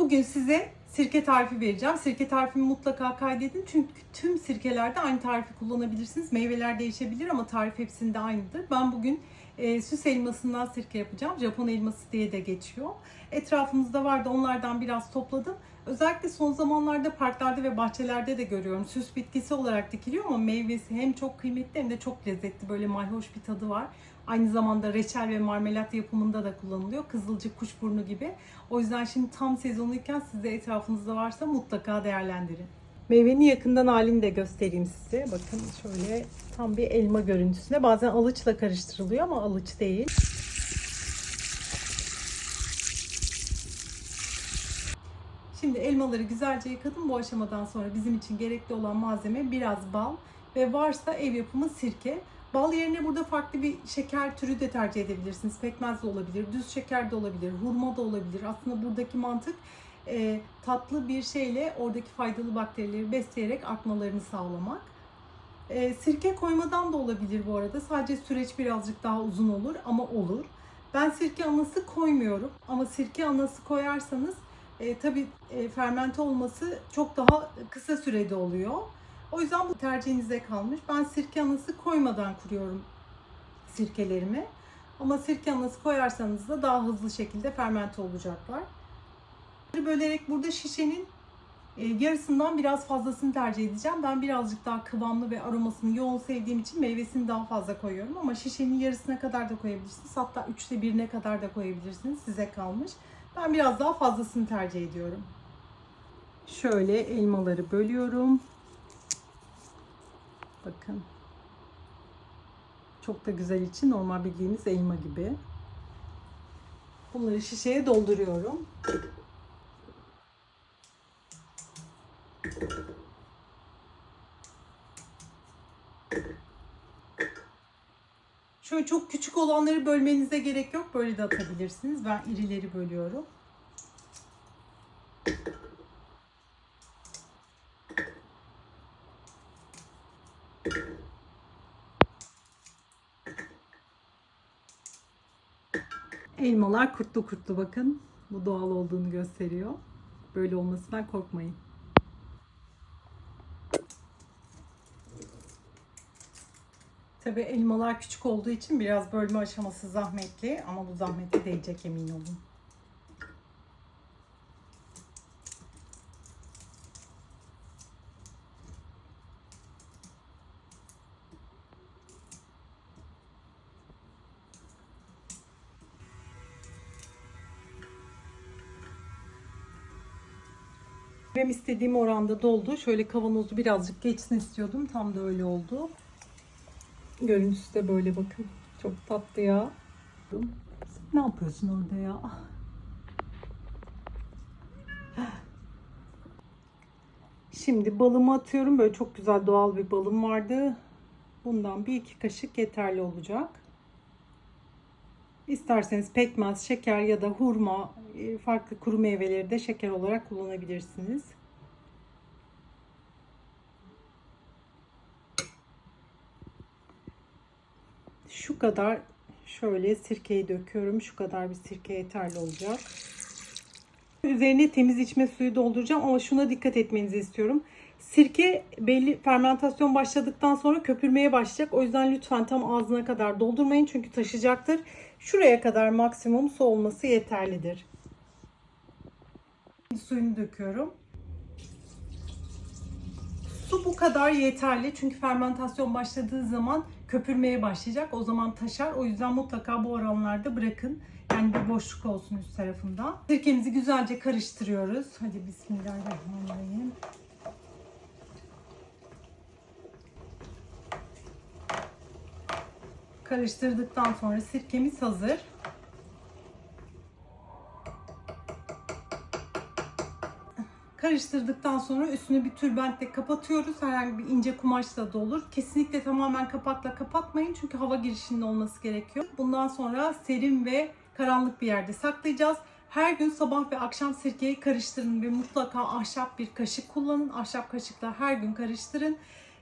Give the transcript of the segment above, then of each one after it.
Bugün size sirke tarifi vereceğim. Sirke tarifimi mutlaka kaydedin. Çünkü tüm sirkelerde aynı tarifi kullanabilirsiniz. Meyveler değişebilir ama tarif hepsinde aynıdır. Ben bugün e, süs elmasından sirke yapacağım. Japon elması diye de geçiyor. Etrafımızda vardı onlardan biraz topladım. Özellikle son zamanlarda parklarda ve bahçelerde de görüyorum. Süs bitkisi olarak dikiliyor ama meyvesi hem çok kıymetli hem de çok lezzetli. Böyle mayhoş bir tadı var. Aynı zamanda reçel ve marmelat yapımında da kullanılıyor. Kızılcık, kuşburnu gibi. O yüzden şimdi tam sezonuyken siz de etrafınızda varsa mutlaka değerlendirin. Meyvenin yakından halini de göstereyim size. Bakın şöyle tam bir elma görüntüsünde. Bazen alıçla karıştırılıyor ama alıç değil. Şimdi elmaları güzelce yıkadım. Bu aşamadan sonra bizim için gerekli olan malzeme biraz bal ve varsa ev yapımı sirke. Bal yerine burada farklı bir şeker türü de tercih edebilirsiniz. Pekmez de olabilir, düz şeker de olabilir, hurma da olabilir. Aslında buradaki mantık e, tatlı bir şeyle oradaki faydalı bakterileri besleyerek artmalarını sağlamak. E, sirke koymadan da olabilir bu arada. Sadece süreç birazcık daha uzun olur ama olur. Ben sirke anası koymuyorum ama sirke anası koyarsanız e, tabii e, fermente olması çok daha kısa sürede oluyor. O yüzden bu tercihinize kalmış. Ben sirke anası koymadan kuruyorum sirkelerimi. Ama sirke anası koyarsanız da daha hızlı şekilde fermente olacaklar. Bölerek burada şişenin e, yarısından biraz fazlasını tercih edeceğim. Ben birazcık daha kıvamlı ve aromasını yoğun sevdiğim için meyvesini daha fazla koyuyorum. Ama şişenin yarısına kadar da koyabilirsiniz. Hatta üçte birine kadar da koyabilirsiniz. Size kalmış. Ben biraz daha fazlasını tercih ediyorum. Şöyle elmaları bölüyorum. Bakın. Çok da güzel için normal bildiğiniz elma gibi. Bunları şişeye dolduruyorum. Şöyle çok küçük olanları bölmenize gerek yok. Böyle de atabilirsiniz. Ben irileri bölüyorum. Elmalar kurtlu kurtlu bakın. Bu doğal olduğunu gösteriyor. Böyle olmasından korkmayın. Tabii elmalar küçük olduğu için biraz bölme aşaması zahmetli ama bu zahmete değecek emin olun. Benim istediğim oranda doldu. Şöyle kavanozu birazcık geçsin istiyordum. Tam da öyle oldu. Görüntüsü de böyle bakın. Çok tatlı ya. Ne yapıyorsun orada ya? Şimdi balımı atıyorum. Böyle çok güzel doğal bir balım vardı. Bundan bir iki kaşık yeterli olacak. İsterseniz pekmez, şeker ya da hurma, e, farklı kuru meyveleri de şeker olarak kullanabilirsiniz. Şu kadar şöyle sirkeyi döküyorum. Şu kadar bir sirke yeterli olacak. Üzerine temiz içme suyu dolduracağım ama şuna dikkat etmenizi istiyorum. Sirke belli fermentasyon başladıktan sonra köpürmeye başlayacak. O yüzden lütfen tam ağzına kadar doldurmayın çünkü taşacaktır. Şuraya kadar maksimum su olması yeterlidir. Suyunu döküyorum. Su bu kadar yeterli çünkü fermentasyon başladığı zaman köpürmeye başlayacak. O zaman taşar. O yüzden mutlaka bu oranlarda bırakın. Yani bir boşluk olsun üst tarafında. Sirkemizi güzelce karıştırıyoruz. Hadi bismillahirrahmanirrahim. Karıştırdıktan sonra sirkemiz hazır. Karıştırdıktan sonra üstünü bir tülbentle kapatıyoruz. Herhangi bir ince kumaşla da olur. Kesinlikle tamamen kapakla kapatmayın çünkü hava girişinin olması gerekiyor. Bundan sonra serin ve karanlık bir yerde saklayacağız. Her gün sabah ve akşam sirkeyi karıştırın ve mutlaka ahşap bir kaşık kullanın. Ahşap kaşıkla her gün karıştırın.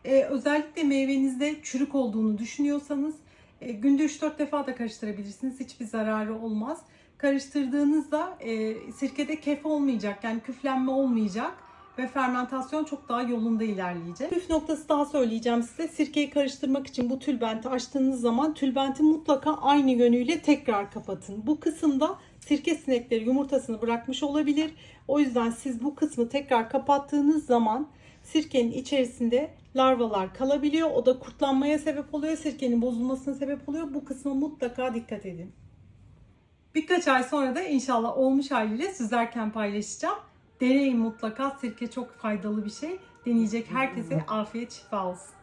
Ee, özellikle meyvenizde çürük olduğunu düşünüyorsanız e, günde 3-4 defa da karıştırabilirsiniz. Hiçbir zararı olmaz. Karıştırdığınızda e, sirkede kef olmayacak yani küflenme olmayacak ve fermentasyon çok daha yolunda ilerleyecek. Püf noktası daha söyleyeceğim size. Sirkeyi karıştırmak için bu tülbenti açtığınız zaman tülbenti mutlaka aynı yönüyle tekrar kapatın. Bu kısımda sirke sinekleri yumurtasını bırakmış olabilir. O yüzden siz bu kısmı tekrar kapattığınız zaman sirkenin içerisinde larvalar kalabiliyor. O da kurtlanmaya sebep oluyor. Sirkenin bozulmasına sebep oluyor. Bu kısma mutlaka dikkat edin. Birkaç ay sonra da inşallah olmuş haliyle süzerken paylaşacağım. Deneyin mutlaka. Sirke çok faydalı bir şey. Deneyecek herkese afiyet şifa olsun.